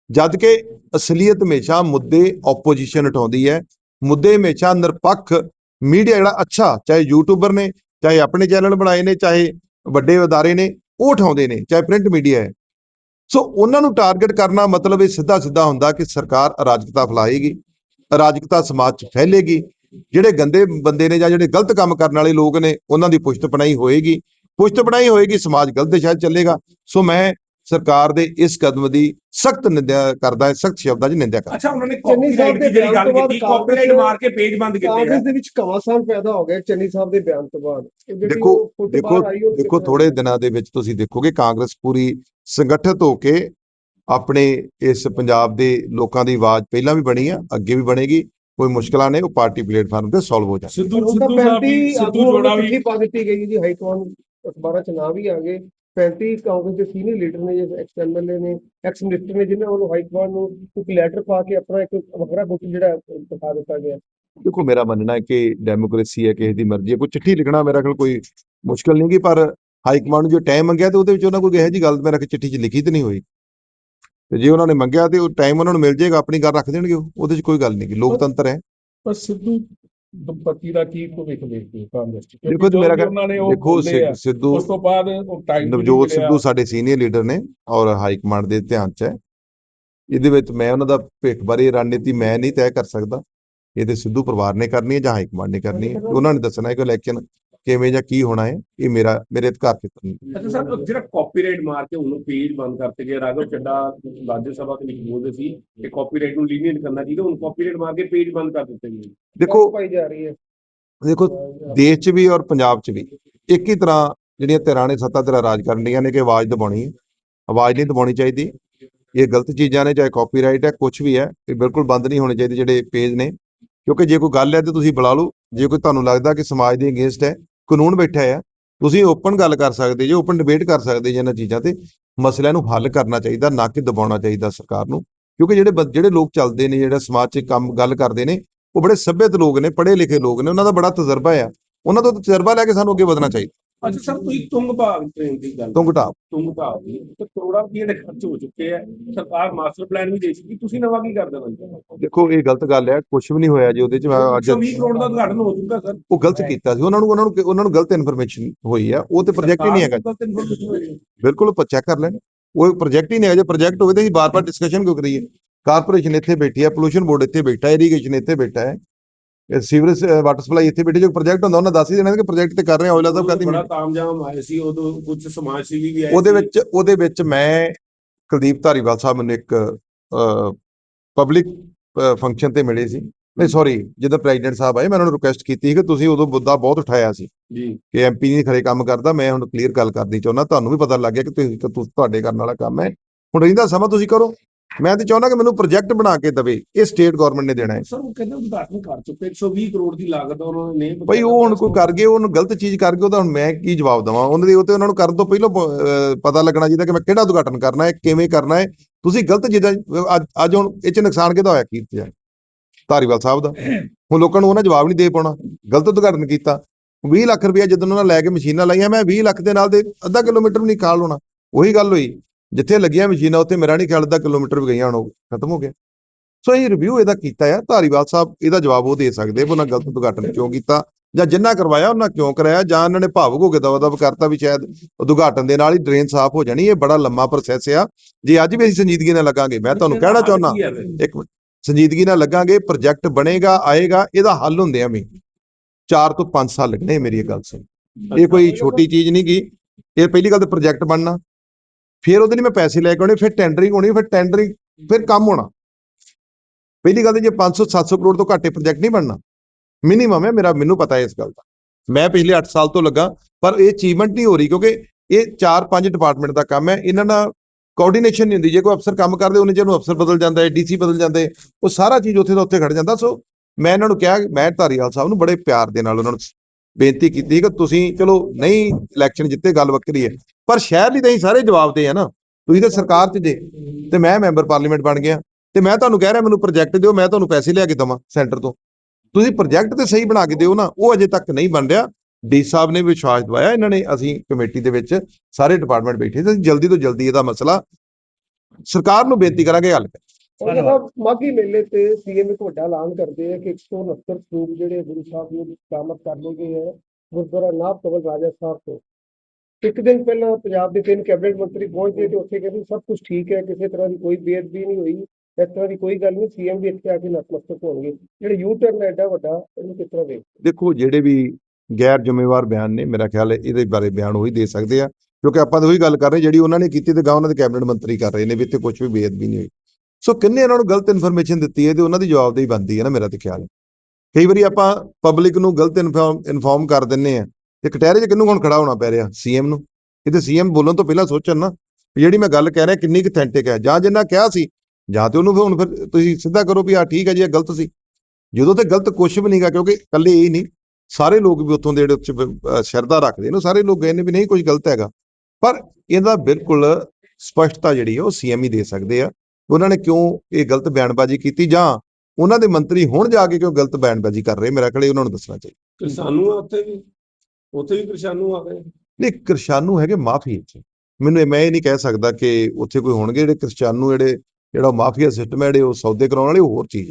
ਜਦ ਕਿ ਅਸਲੀਅਤ ਹਮੇਸ਼ਾ ਮੁੱਦੇ ਆਪੋਜੀਸ਼ਨ ਉਠਾਉਂਦੀ ਹੈ। ਮੁੱਦੇ ਹਮੇਸ਼ਾ ਨਿਰਪੱਖ ਮੀਡੀਆ ਜਿਹੜਾ ਅੱਛਾ, ਚਾਹੇ ਯੂਟਿਊਬਰ ਨੇ, ਚਾਹੇ ਆਪਣੇ ਚੈਨਲ ਬਣਾਏ ਨੇ, ਚਾਹੇ ਵੱਡੇ ਅਦਾਰੇ ਨੇ, ਉਹ ਉਠਾਉਂਦੇ ਨੇ, ਚਾਹੇ ਪ੍ਰਿੰਟ ਮੀਡੀਆ ਹੈ। ਸੋ ਉਹਨਾਂ ਨੂੰ ਟਾਰਗੇਟ ਕਰਨਾ ਮਤਲਬ ਇਹ ਸਿੱਧਾ ਸਿੱਧਾ ਹੁੰਦਾ ਕਿ ਸਰਕਾਰ ਅਰਾਜਕਤਾ ਫੈਲਾਏਗੀ, ਅਰਾਜਕਤਾ ਸਮਾਜ 'ਚ ਫੈਲੇਗੀ। ਜਿਹੜੇ ਗੰਦੇ ਬੰਦੇ ਨੇ ਜਾਂ ਜਿਹੜੇ ਗਲਤ ਕੰਮ ਕਰਨ ਵਾਲੇ ਲੋਕ ਨੇ, ਉਹਨਾਂ ਦੀ ਪੁਸ਼ਤ ਪਣਾਈ ਹੋਏਗੀ। ਪੁਸ਼ਤ ਪਣਾਈ ਹੋਏਗੀ ਸਮਾਜ ਗਲਤ ਦਿਸ਼ਾ ਚੱਲੇਗਾ। ਸੋ ਮੈਂ ਸਰਕਾਰ ਦੇ ਇਸ ਕਦਮ ਦੀ ਸਖਤ ਨਿੰਦਿਆ ਕਰਦਾ ਹਾਂ ਸਖਤ ਸ਼ਬਦਾਂ 'ਚ ਨਿੰਦਿਆ ਕਰਦਾ। ਅੱਛਾ ਉਹਨਾਂ ਨੇ ਚੰਨੀ ਸਾਹਿਬ ਕਾਪੀਰਾਈਟ ਦੀ ਦੇ ਜਿਹੜੀ ਗੱਲ ਕੀਤੀ ਕਾਪੀਰਾਈਟ ਮਾਰ ਕੇ ਪੇਜ ਬੰਦ ਕੀਤੇ ਕਾਂਗਰਸ ਦੇ ਵਿੱਚ ਘਮਾਸਾਨ ਪੈਦਾ ਹੋ ਗਿਆ ਚੰਨੀ ਸਾਹਿਬ ਦੇ ਬਿਆਨ ਤੋਂ ਬਾਅਦ। ਦੇਖੋ- ਦੇਖੋ- ਦੇਖੋ ਥੋੜੇ ਦਿਨਾਂ ਦੇ ਵਿੱਚ ਤੁਸੀਂ ਦੇਖੋਗੇ ਕਾਂਗਰਸ ਪੂਰੀ ਸੰਗਠਿਤ ਹੋ ਕੇ ਆਪਣੇ ਇਸ ਪੰਜਾਬ ਦੇ ਲੋਕਾਂ ਦੀ ਆਵਾਜ਼ ਪਹਿਲਾਂ ਵੀ ਬਣੀ ਆ ਅੱਗੇ ਵੀ ਬਣੇਗੀ। ਕੋਈ ਮੁਸ਼ਕਲਾਂ ਨੇ ਉਹ ਪਾਰਟੀ ਪਲੇਟਫਾਰਮ ਤੇ ਸੋਲਵ ਹੋ ਜਾਣ ਸਿੱਧੂ ਉਹ ਤਾਂ ਸਿੱਧੂ ਸਾਹਿਬ 35 ਵੀ ਸਿੱਧੂ ਆਗੂਆਂ ਜੋੜਾ ਵੀ ਪਾ ਦਿੱਤੀ ਗਈ ਜੀ ਹਾਈ ਕਮਾਂਡ ਅਖਬਾਰਾਂ 'ਚ ਨਾਂ ਵੀ ਆ ਗਏ। 35 ਕਾਂਗਰਸ ਦੇ ਸੀਨੀਅਰ ਲੀਡਰ ਨੇ ਜਿਹੜੇ ਐਕਸ ਐਮਐਲਏ ਨੇ ਐਕਸ ਮਿਨਿਸਟਰ ਨੇ ਜਿਨ੍ਹਾਂ ਵੱਲੋਂ ਹਾਈ ਕਮਾਂਡ ਨੂੰ ਇੱਕ ਲੈਟਰ ਪਾ ਕੇ ਆਪਣਾ ਇੱਕ ਵੱਖਰਾ ਗੁੱਟ ਜਿਹੜਾ ਦਿਖਾ ਦਿੱਤਾ ਗਿਆ। ਦੇਖੋ ਮੇਰਾ ਮੰਨਣਾ ਹੈ ਕਿ ਡੈਮੋਕ੍ਰੇਸੀ ਹੈ ਕਿਸੇ ਦੀ ਮਰਜ਼ੀ ਹੈ। ਕੋਈ ਚਿੱਠੀ ਲਿਖਣਾ ਮੇਰਾ ਖਿਆਲ ਕੋਈ ਮੁਸ਼ਕਲ ਨਹੀਂ ਗੀ ਪਰ ਹਾਈ ਕਮਾਂਡ ਨੂੰ ਜੋ ਟਾਈਮ ਮੰਗਿਆ ਤੇ ਉਹਦੇ ਵਿੱਚ ਉਹਨਾਂ ਕੋਈ ਇਹੋ ਜਿਹੀ ਗੱਲ ਮੇਰਾ ਕਿ ਚਿੱਠੀ 'ਚ ਲਿਖੀ ਤੇ ਨਹੀਂ ਹੋਈ। ਤੇ ਜੇ ਉਹਨਾਂ ਨੇ ਮੰਗਿਆ ਤੇ ਉਹ ਟਾਈਮ ਉਹਨਾਂ ਨੂੰ ਮਿਲ ਜਾਏਗਾ ਆਪਣੀ ਗੱਲ ਰੱਖ ਦੇਣਗੇ ਉਹ। ਉਹਦੇ 'ਚ ਕੋਈ ਗੱਲ ਨਹੀਂ ਗੀ। ਲੋਕਤੰਤਰ ਹੈ। ਪਰ ਸਿੱਧੂ ਦੰਪਤੀ ਦਾ ਕੀ ਭਵਿੱਖ ਦੇਖਦੇ ਕਾਂਗਰਸ ਚ ਦੇਖੋ ਮੇਰਾ ਦੇਖੋ ਸਿੱਧੂ ਉਸ ਤੋਂ ਬਾਅਦ ਉਹ ਟਾਈਮ ਨਵਜੋਤ ਸਿੱਧੂ ਸਾਡੇ ਸੀਨੀਅਰ ਲੀਡਰ ਨੇ ਔਰ ਹਾਈ ਕਮਾਂਡ ਦੇ ਧਿਆਨ 'ਚ ਹੈ। ਇਹਦੇ ਵਿੱਚ ਮੈਂ ਉਹਨਾਂ ਦਾ ਭੇਖ ਬਾਰੇ ਰਣਨੀਤੀ ਮੈਂ ਨਹੀਂ ਤੈਅ ਕਰ ਸਕਦਾ। ਇਹ ਤੇ ਸਿੱਧੂ ਪਰਿਵਾਰ ਨੇ ਕਰਨੀ ਹੈ ਜਾਂ ਹਾਈ ਕਮਾਂਡ ਨੇ ਕਰਨੀ ਹੈ। ਉਹਨਾਂ ਨੇ ਦੱਸਣਾ ਹੈ ਕਿ ਇਲੈਕਸ਼ਨ ਕਿਵੇਂ ਜਾਂ ਕੀ ਹੋਣਾ ਹੈ ਇਹ ਮੇਰਾ ਮੇਰੇ ਅਧਿਕਾਰ ਖੇਤਰ ਨਹੀਂ ਅੱਛਾ ਸਰ ਜਿਹੜਾ ਕਾਪੀਰਾਈਟ ਮਾਰ ਕੇ ਉਹਨੂੰ ਪੇਜ ਬੰਦ ਕਰਤੇ ਗਏ ਰਾਘਵ ਚੱਡਾ ਰਾਜ ਸਭਾ ਦੇ ਵਿੱਚ ਬੋਲਦੇ ਸੀ ਕਿ ਕਾਪੀਰਾਈਟ ਨੂੰ ਲੀਨੀਅਰ ਕਰਨਾ ਚਾਹੀਦਾ ਹੁਣ ਕਾਪੀਰਾਈਟ ਮਾਰ ਕੇ ਪੇਜ ਬੰਦ ਕਰ ਦਿੱਤੇ ਗਏ। ਦੇਖੋ ਪਾਈ ਜਾ ਰਹੀ ਹੈ। ਦੇਖੋ ਦੇਸ਼ 'ਚ ਵੀ ਔਰ ਪੰਜਾਬ 'ਚ ਵੀ ਇੱਕ ਹੀ ਤਰ੍ਹਾਂ ਜਿਹੜੀਆਂ ਧਿਰਾਂ ਨੇ ਸੱਤਾ ਧਿਰਾਂ ਰਾਜ ਕਰਨ ਡੀਆਂ ਨੇ ਕਿ ਆਵਾਜ਼ ਦਬਾਉਣੀ ਹੈ। ਆਵਾਜ਼ ਨਹੀਂ ਦਬਾਉਣੀ ਚਾਹੀਦੀ। ਇਹ ਗਲਤ ਚੀਜ਼ਾਂ ਨੇ ਚਾਹੇ ਕਾਪੀਰਾਈਟ ਹੈ ਕੁਝ ਵੀ ਹੈ ਇਹ ਬਿਲਕੁਲ ਬੰਦ ਨਹੀਂ ਹੋਣੇ ਚਾਹੀਦੇ ਜਿਹੜੇ ਪੇਜ ਨੇ। ਕਿਉਂਕਿ ਜੇ ਕੋਈ ਗੱਲ ਹੈ ਤੇ ਤੁਸੀਂ ਬੁਲਾ ਲਓ। ਜੇ ਕੋਈ ਤੁਹਾਨੂੰ ਲੱਗਦਾ ਕਿ ਸਮਾਜ ਦੇ ਅਗੇਂਸਟ ਹੈ ਕਾਨੂੰਨ ਬੈਠਾ ਹੈ ਤੁਸੀਂ ਓਪਨ ਗੱਲ ਕਰ ਸਕਦੇ ਜੇ, ਓਪਨ ਡਿਬੇਟ ਕਰ ਸਕਦੇ ਜੇ ਇਹਨਾਂ ਚੀਜ਼ਾਂ ਤੇ, ਮਸਲਿਆਂ ਨੂੰ ਹੱਲ ਕਰਨਾ ਚਾਹੀਦਾ, ਨਾ ਕਿ ਦਬਾਉਣਾ ਚਾਹੀਦਾ ਸਰਕਾਰ ਨੂੰ, ਕਿਉਂਕਿ ਜਿਹੜੇ ਬੰ- ਜਿਹੜੇ ਲੋਕ ਚੱਲਦੇ ਨੇ, ਜਿਹੜਾ ਸਮਾਜ 'ਚ ਕੰਮ, ਗੱਲ ਕਰਦੇ ਨੇ, ਉਹ ਬੜੇ ਸੱਭਿਅਤ ਲੋਕ ਨੇ, ਪੜ੍ਹੇ ਲਿਖੇ ਲੋਕ ਨੇ, ਉਹਨਾਂ ਦਾ ਬੜਾ ਤਜਰਬਾ ਆ, ਉਹਨਾਂ ਤੋਂ ਤਜਰਬਾ ਲੈ ਕੇ ਸਾਨੂੰ ਅੱਗੇ ਵਧਣਾ ਚਾਹੀਦਾ। ਅੱਛਾ ਸਰ ਤੁਸੀਂ ਤੁੰਗ ਭਾਗ ਟ੍ਰੇਨ ਦੀ ਗੱਲ। ਤੋਂ ਘਟਾਓ ਤੁੰਗ ਭਾਗ ਦੀ ਤੇ ਕਰੋੜਾਂ ਰੁਪਏ ਦੇ ਖਰਚ ਹੋ ਚੁੱਕੇ ਆ। ਸਰਕਾਰ ਮਾਸਟਰ ਪਲਾਨ ਵੀ ਦੇ ਚੁੱਕੀ। ਤੁਸੀਂ ਨਵਾਂ ਕੀ ਕਰ ਦੇਣਾ ਦੇਖੋ ਇਹ ਗਲਤ ਗੱਲ ਹੈ। ਕੁਝ ਵੀ ਨਹੀਂ ਹੋਇਆ ਜੀ ਉਹਦੇ 'ਚ। ਮੈਂ ਅੱਜ 120 ਕਰੋੜ ਦਾ ਉਦਘਾਟਨ ਹੋ ਚੁੱਕਾ ਸਰ। ਉਹ ਗਲਤ ਕੀਤਾ ਸੀ। ਉਹਨਾਂ ਨੂੰ ਉਹਨਾਂ ਨੂੰ ਉਹਨਾਂ ਨੂੰ ਗਲਤ ਇਨਫੋਰਮੇਸ਼ਨ ਹੋਈ ਆ। ਉਹ ਤੇ ਪ੍ਰੋਜੈਕਟ ਹੀ ਨਹੀਂ ਹੈਗਾ। ਹੈ। ਬਿਲਕੁਲ ਚੈੱਕ ਕਰ ਲੈਣ ਉਹ ਪ੍ਰੋਜੈਕਟ ਹੀ ਨਹੀਂ ਹੈਗਾ। ਜੇ ਪ੍ਰੋਜੈਕਟ ਹੋਵੇ ਤਾਂ ਅਸੀਂ ਬਾਰ-ਬਾਰ ਡਿਸਕਸ਼ਨ ਕਿਉਂ ਕਰੀਏ? ਕਾਰਪੋਰੇਸ਼ਨ ਇੱਥੇ ਬੈਠੀ ਹੈ ਪੋਲੂਸ਼ਨ ਬੋਰਡ ਇੱਥੇ ਬੈਠਾ ਹੈ ਇਰੀਗੇਸ਼ਨ ਇੱਥੇ ਬੈਠਾ ਹੈ। ਸੀਵਰੇਜ ਵਾਟਰ ਸਪਲਾਈ ਇੱਥੇ ਬੈਠੇ ਜੋ ਪ੍ਰੋਜੈਕਟ ਹੁੰਦਾ ਉਹਨਾਂ ਦੱਸ ਹੀ ਦੇਣਾ ਕਿ ਪ੍ਰੋਜੈਕਟ ਤੇ ਕਰ ਰਹੇ ਆ ਔਲਾ ਸਾਹਿਬ ਕਹਿੰਦੀ ਬੜਾ ਤਾਮਝਾਮ ਆਏ ਸੀ ਉਦੋਂ ਕੁਝ ਸਮਾਜ ਸੇਵੀ ਵੀ ਆਏ ਉਹਦੇ। ਵਿੱਚ ਉਹਦੇ ਵਿੱਚ ਮੈਂ ਕੁਲਦੀਪ ਧਾਰੀਵਾਲ ਸਾਹਿਬ ਮੈਨੂੰ ਇੱਕ ਪਬਲਿਕ ਫੰਕਸ਼ਨ ਤੇ ਮਿਲੇ ਸੀ। ਨਹੀਂ ਸੌਰੀ ਜਦੋਂ ਪ੍ਰੈਜ਼ੀਡੈਂਟ ਸਾਹਿਬ ਆਏ ਮੈਂ ਉਹਨਾਂ ਨੂੰ ਰਿਕੁਐਸਟ ਕੀਤੀ ਕਿ ਤੁਸੀਂ ਉਦੋਂ ਮੁੱਦਾ ਬਹੁਤ ਉਠਾਇਆ ਸੀ ਜੀ। ਕਿ ਐਮਪੀ ਨਹੀਂ ਖਰੇ ਕੰਮ ਕਰਦਾ ਮੈਂ ਹੁਣ ਕਲੀਅਰ ਗੱਲ ਕਰਨੀ ਚਾਹੁੰਦਾ ਤੁਹਾਨੂੰ ਵੀ ਪਤਾ ਲੱਗ ਗਿਆ ਕਿ ਤੁਸ- ਤੁਹਾਡੇ ਕਰਨ ਵਾਲਾ ਕੰਮ ਹੈ। ਹੁਣ ਰਹਿੰਦਾ ਸਮਾਂ ਤੁਸੀਂ ਕਰੋ। ਮੈਂ ਤੇ ਚਾਹੁੰਦਾ ਕਿ ਮੈਨੂੰ ਪ੍ਰੋਜੈਕਟ ਬਣਾ ਕੇ ਦਵੇ ਇਹ ਸਟੇਟ ਗਵਰਨਮੈਂਟ ਨੇ ਦੇਣਾ ਹੈ। ਸਰ ਉਹ ਕਹਿੰਦੇ ਉਦਘਾਟਨ ਕਰ ਚੁੱਕੇ 120 ਕਰੋੜ ਦੀ ਲਾਗਤ ਉਹਨਾਂ ਨੇ ਭਾਈ ਉਹ ਹੁਣ ਕੋਈ ਕਰ ਗਏ ਉਹਨੂੰ ਗਲਤ ਚੀਜ਼ ਕਰ ਗਏ ਉਹਦਾ ਹੁਣ ਮੈਂ ਕੀ ਜਵਾਬ ਦੇਵਾਂ? ਉਹਨਾਂ ਦੇ ਉੱਤੇ ਉਹਨਾਂ ਨੂੰ ਕਰਨ ਤੋਂ ਪਹਿਲਾਂ ਪਤਾ ਲੱਗਣਾ ਚਾਹੀਦਾ ਕਿ ਮੈਂ ਕਿਹੜਾ ਉਦਘਾਟਨ ਕਰਨਾ ਹੈ ਕਿਵੇਂ ਕਰਨਾ ਹੈ। ਤੁਸੀਂ ਗਲਤ ਚੀਜ਼ਾਂ ਅੱਜ ਅੱਜ ਹੁਣ ਇਹ ਚ ਨੁਕਸਾਨ ਕਿਹਦਾ ਹੋਇਆ ਕੀ ਤੇ ਧਾਰੀਵਾਲ ਸਾਹਿਬ ਦਾ। ਹੁਣ ਲੋਕਾਂ ਨੂੰ ਉਹਨਾਂ ਜਵਾਬ ਨਹੀਂ ਦੇ ਪਾਉਣਾ। ਗਲਤ ਉਦਘਾਟਨ ਕੀਤਾ। 20 ਲੱਖ ਰੁਪਇਆ ਜਦੋਂ ਉਹਨਾਂ ਲੈ ਕੇ ਮਸ਼ੀਨਾਂ ਲਾਈਆਂ ਮੈਂ 20 ਲੱਖ ਦੇ ਨਾਲ ਦੇ ਅੱਧਾ ਕਿਲੋਮੀਟਰ ਵੀ ਨਹੀਂ ਖਾਲ ਹੋਣਾ। ਉਹੀ ਗੱਲ ਹੋਈ। ਜਿੱਥੇ ਲੱਗੀਆਂ ਮਸ਼ੀਨਾਂ ਉੱਥੇ ਮੇਰਾ ਨਹੀਂ ਖਿਆਲ ਅੱਧਾ ਕਿਲੋਮੀਟਰ ਵੀ ਗਈਆਂ ਹੁਣ ਖਤਮ ਹੋ ਗਿਆ ਸੋ ਇਹ ਰਿਵਿਊ ਇਹਦਾ ਕੀਤਾ ਆ ਧਾਰੀਵਾਲ ਸਾਹਿਬ ਇਹਦਾ ਜਵਾਬ ਉਹ ਦੇ ਸਕਦੇ ਉਹਨਾਂ ਗਲਤ ਉਦਘਾਟਨ ਕਿਉਂ ਕੀਤਾ ਜਾਂ ਜਿੰਨਾ ਕਰਵਾਇਆ ਉਹਨਾਂ ਕਿਉਂ ਕਰਾਇਆ ਜਾਂ ਉਹਨਾਂ ਨੇ ਭਾਵੁਕ ਹੋ ਕੇ ਦਵਾ ਦਵ ਕਰਤਾ ਵੀ ਸ਼ਾਇਦ ਉਦਘਾਟਨ ਦੇ ਨਾਲ ਹੀ ਡਰੇਨ ਸਾਫ਼ ਹੋ ਜਾਣੀ ਇਹ ਬੜਾ ਲੰਮਾ ਪ੍ਰੋਸੈਸ ਆ। ਜੇ ਅੱਜ ਵੀ ਅਸੀਂ ਸੰਜੀਦਗੀ ਨਾਲ ਲੱਗਾਂਗੇ ਮੈਂ ਤੁਹਾਨੂੰ ਕਹਿਣਾ ਚਾਹੁੰਦਾ? ਇੱਕ ਮਿੰਟ ਸੰਜੀਦਗੀ ਨਾਲ ਲੱਗਾਂਗੇ ਪ੍ਰੋਜੈਕਟ ਬਣੇਗਾ ਆਏਗਾ ਇਹਦਾ ਹੱਲ ਹੁੰਦੇ ਆ ਵੀ 4 ਤੋਂ 5 ਸਾਲ ਲੱਗਣੇ ਮੇਰੀ ਇਹ ਗੱਲ ਸੁਣ। ਇਹ ਕੋਈ ਛੋਟੀ ਚੀਜ਼ ਨਹੀਂ ਗੀ ਇਹ ਪਹਿਲੀ ਗੱਲ ਤਾਂ ਪ੍ਰੋਜੈਕਟ ਬਣਨਾ ਫਿਰ ਉਹਦੇ ਲਈ ਮੈਂ ਪੈਸੇ ਲੈ ਕੇ ਆਉਣੇ, ਫਿਰ ਟੈਂਡਰਿੰਗ ਹੋਣੀ, ਫਿਰ ਟੈਂਡਰਿੰਗ ਫਿਰ ਕੰਮ ਹੋਣਾ। ਪਹਿਲੀ ਗੱਲ ਤਾਂ ਜੇ 500 700 ਕਰੋੜ ਤੋਂ ਘੱਟ ਪ੍ਰੋਜੈਕਟ ਨਹੀਂ ਬਣਨਾ। ਮਿਨੀਮਮ ਹੈ, ਮੇਰਾ, ਮੈਨੂੰ ਪਤਾ ਹੈ ਇਸ ਗੱਲ ਦਾ। ਮੈਂ ਪਿਛਲੇ 8 ਸਾਲ ਤੋਂ ਲੱਗਾ, ਪਰ ਇਹ ਅਚੀਵਮੈਂਟ ਨਹੀਂ ਹੋ ਰਹੀ, ਕਿਉਂਕਿ ਇਹ 4-5 ਡਿਪਾਰਟਮੈਂਟ ਦਾ ਕੰਮ ਹੈ। ਇਹਨਾਂ ਨਾਲ ਕੋਆਰਡੀਨੇਸ਼ਨ ਨਹੀਂ ਹੁੰਦੀ। ਜੇ ਕੋਈ ਅਫਸਰ ਕੰਮ ਕਰਦੇ, ਉਹਨੇ ਜਿਹਨੂੰ ਅਫਸਰ ਬਦਲ ਜਾਂਦਾ ਹੈ ਡੀਸੀ ਬਦਲ ਜਾਂਦੇ ਉਹ ਸਾਰਾ ਚੀਜ਼ ਉੱਥੇ ਦਾ ਉੱਥੇ ਖੜ ਜਾਂਦਾ। ਸੋ ਮੈਂ ਇਹਨਾਂ ਨੂੰ ਕਿਹਾ, ਮੈਂ ਧਾਰੀਵਾਲ ਸਾਹਿਬ ਨੂੰ ਬੜੇ ਪਿਆਰ ਦੇ ਨਾਲ ਉਹਨਾਂ ਨੂੰ ਬੇਨਤੀ ਕੀਤੀ ਕਿ ਤੁਸੀਂ ਚਲੋ ਨਹੀਂ ਇਲੈਕਸ਼ਨ ਜਿੱਤੇ ਗੱਲ ਵੱਖਰੀ ਹੈ, ਪਰ ਸ਼ਹਿਰ ਲਈ ਤਾਂ ਅਸੀਂ ਸਾਰੇ ਜਵਾਬ ਦੇ ਆ ਨਾ, ਤੁਸੀਂ ਤਾਂ ਸਰਕਾਰ 'ਚ ਜੇ, ਤੇ ਮੈਂ ਮੈਂਬਰ ਪਾਰਲੀਮੈਂਟ ਬਣ ਗਿਆ, ਤੇ ਮੈਂ ਤੁਹਾਨੂੰ ਕਹਿ ਰਿਹਾ ਮੈਨੂੰ ਪ੍ਰੋਜੈਕਟ ਦਿਓ, ਮੈਂ ਤੁਹਾਨੂੰ ਪੈਸੇ ਲਿਆ ਕੇ ਦਵਾਂ ਸੈਂਟਰ ਤੋਂ। ਤੁਸੀਂ ਪ੍ਰੋਜੈਕਟ ਤੇ ਸਹੀ ਬਣਾ ਕੇ ਦਿਓ ਨਾ, ਉਹ ਅਜੇ ਤੱਕ ਨਹੀਂ ਬਣ ਰਿਹਾ। ਡੀ ਸਾਹਿਬ ਨੇ ਵਿਸ਼ਵਾਸ ਦਵਾਇਆ, ਇਹਨਾਂ ਨੇ ਅਸੀਂ ਕਮੇਟੀ ਦੇ ਵਿੱਚ ਸਾਰੇ ਡਿਪਾਰਟਮੈਂਟ ਬੈਠੇ ਤੇ ਅਸੀਂ ਜਲਦੀ ਤੋਂ ਜਲਦੀ ਇਹਦਾ ਮਸਲਾ ਸਰਕਾਰ ਨੂੰ ਬੇਨਤੀ ਕਰਾਂਗੇ ਹੱਲ ਕਰ ਉਹਨਾਂ ਦਾ ਮਾਗੀ ਮੇਲੇ ਤੇ ਸੀਐਮ ਇੱਕ ਵੱਡਾ ਐਲਾਨ ਕਰਦੇ ਆ ਕਿ 169 ਸਰੂਪ ਜਿਹੜੇ ਗੁਰੂ ਸਾਹਿਬ ਨੂੰ ਬਰਾਮਦ ਕਰ ਲਏ ਗਏ ਹੈ ਗੁਰਦੁਆਰਾ ਨਾਭ ਕਬਲ ਰਾਜਾ ਸਾਹਿਬ ਤੋਂ। ਇੱਕ ਦਿਨ ਪਹਿਲਾਂ ਪੰਜਾਬ ਦੇ ਤਿੰਨ ਕੈਬਨਿਟ ਮੰਤਰੀ ਪਹੁੰਚੇ ਤੇ ਉੱਥੇ ਕਹਿੰਦੇ ਸਭ ਕੁਝ ਠੀਕ ਹੈ ਕਿਸੇ ਤਰ੍ਹਾਂ ਦੀ ਕੋਈ ਬੇਅਦਬੀ ਨਹੀਂ ਹੋਈ ਇਸ ਤਰ੍ਹਾਂ ਦੀ ਕੋਈ ਗੱਲ ਨਹੀਂ ਸੀਐਮ ਵੀ ਇੱਥੇ ਆ ਕੇ ਨਤਮਸਤਕ ਹੋਣਗੇ। ਜਿਹੜੇ ਯੂ ਟਰਨ ਐਡਾ ਵੱਡਾ ਇਹਨੂੰ ਕਿਸ ਤਰ੍ਹਾਂ ਵੇਖ ਦੇਖੋ ਜਿਹੜੇ ਵੀ ਗੈਰ ਜ਼ਿੰਮੇਵਾਰ ਬਿਆਨ ਨੇ ਮੇਰਾ ਖਿਆਲ ਹੈ ਇਹਦੇ ਬਾਰੇ ਬਿਆਨ ਉਹੀ ਦੇ ਸਕਦੇ ਆ ਕਿਉਂਕਿ ਆਪਾਂ ਤਾਂ ਉਹੀ ਗੱਲ ਕਰ ਰਹੇ ਜਿਹੜੀ ਉਹਨਾਂ ਨੇ ਕੀਤੀ ਤੇ ਗਾਂ ਉਹਨਾਂ ਦੇ ਕੈਬਨਿਟ ਮੰਤਰੀ ਕਰ ਰਹੇ ਨੇ ਵੀ ਇੱਥੇ ਕੁਝ ਵੀ ਬੇਅਦਬੀ ਨਹੀਂ ਹੋਈ। ਸੋ ਕਿੰਨੇ ਇਹਨਾਂ ਨੂੰ ਗਲਤ ਇਨਫੋਰਮੇਸ਼ਨ ਦਿੱਤੀ ਹੈ ਤੇ ਉਹਨਾਂ ਦੀ ਜਵਾਬਦੇਹੀ ਬਣਦੀ ਹੈ ਨਾ ਮੇਰਾ ਤੇ ਖਿਆਲ ਹੈ। ਕਈ ਵਾਰੀ ਆਪਾਂ ਪਬਲਿਕ ਨੂੰ ਗਲਤ ਇਨਫੋਰਮ ਕਰ ਦਿੰਨੇ ਆ ਤੇ ਕਟਹਿਰੇ 'ਚ ਕਿਹਨੂੰ ਹੁਣ ਖੜਾ ਹੋਣਾ ਪੈ ਰਿਹਾ ਸੀਐਮ ਨੂੰ। ਇਹ ਤੇ ਸੀਐਮ ਬੋਲਣ ਤੋਂ ਪਹਿਲਾਂ ਸੋਚਣ ਨਾ ਵੀ ਜਿਹੜੀ ਮੈਂ ਗੱਲ ਕਹਿ ਰਿਹਾ ਕਿੰਨੀ ਕੁ ਅਥੈਂਟਿਕ ਹੈ, ਜਾਂ ਜਿੰਨਾ ਕਿਹਾ ਸੀ, ਜਾਂ ਤੇ ਉਹਨੂੰ ਫਿਰ ਹੁਣ ਫਿਰ ਤੁਸੀਂ ਸਿੱਧਾ ਕਰੋ ਵੀ ਆ ਠੀਕ ਹੈ ਜੀ, ਇਹ ਗਲਤ ਸੀ। ਜਦੋਂ ਤੇ ਗਲਤ ਕੁਝ ਵੀ ਨਹੀਂਗਾ ਕਿਉਂਕਿ ਇਕੱਲੇ ਇਹ ਨਹੀਂ, ਸਾਰੇ ਲੋਕ ਵੀ ਉੱਥੋਂ ਦੇ ਜਿਹੜੇ ਉੱਚ ਸ਼ਰਧਾ ਰੱਖਦੇ ਨੇ ਉਹ ਸਾਰੇ ਲੋਕ ਗਏ ਨੇ ਵੀ ਨਹੀਂ ਕੁਝ ਗਲਤ ਹੈਗਾ। ਪਰ ਇਹਦਾ ਬਿਲਕੁਲ ਸਪਸ਼ਟਤਾ ਜਿਹੜੀ ਹੈ ਉਹ ਸੀਐਮ ਹੀ ਦੇ ਸਕਦੇ ਆ। ਉਹਨਾਂ ਨੇ ਕਿਉਂ ਇਹ ਗਲਤ ਬਿਆਨਬਾਜ਼ੀ ਕੀਤੀ ਜਾਂ ਉਹਨਾਂ ਦੇ ਮੰਤਰੀ ਹੁਣ ਜਾ ਕੇ ਕਿਉਂ ਗਲਤ ਬਿਆਨਬਾਜ਼ੀ ਕਰ ਰਹੇ? ਮੇਰਾ ਖਿਆਲ ਉਹਨਾਂ ਨੂੰ ਦੱਸਣਾ ਚਾਹੀਦਾ। ਕਿਸਾਨੂ ਆ ਉੱਥੇ ਵੀ? ਉੱਥੇ ਵੀ ਕਿਸਾਨੂ ਆ ਗਏ? ਨਹੀਂ ਕ੍ਰਿਸਚਾਨੂ ਹੈਗੇ ਮਾਫੀਆ ਚ ਮੈਨੂੰ ਮੈਂ ਇਹ ਨਹੀਂ ਕਹਿ ਸਕਦਾ ਕਿ ਉੱਥੇ ਕੋਈ ਹੋਣਗੇ ਜਿਹੜੇ ਕ੍ਰਿਸਚਾਨੂ ਜਿਹੜੇ ਜਿਹੜਾ ਮਾਫੀਆ ਸਿਸਟਮ ਹੈ ਜਿਹੜੇ ਉਹ ਸੌਦੇ ਕਰਾਉਣ ਵਾਲੇ ਹੋਰ ਚੀਜ਼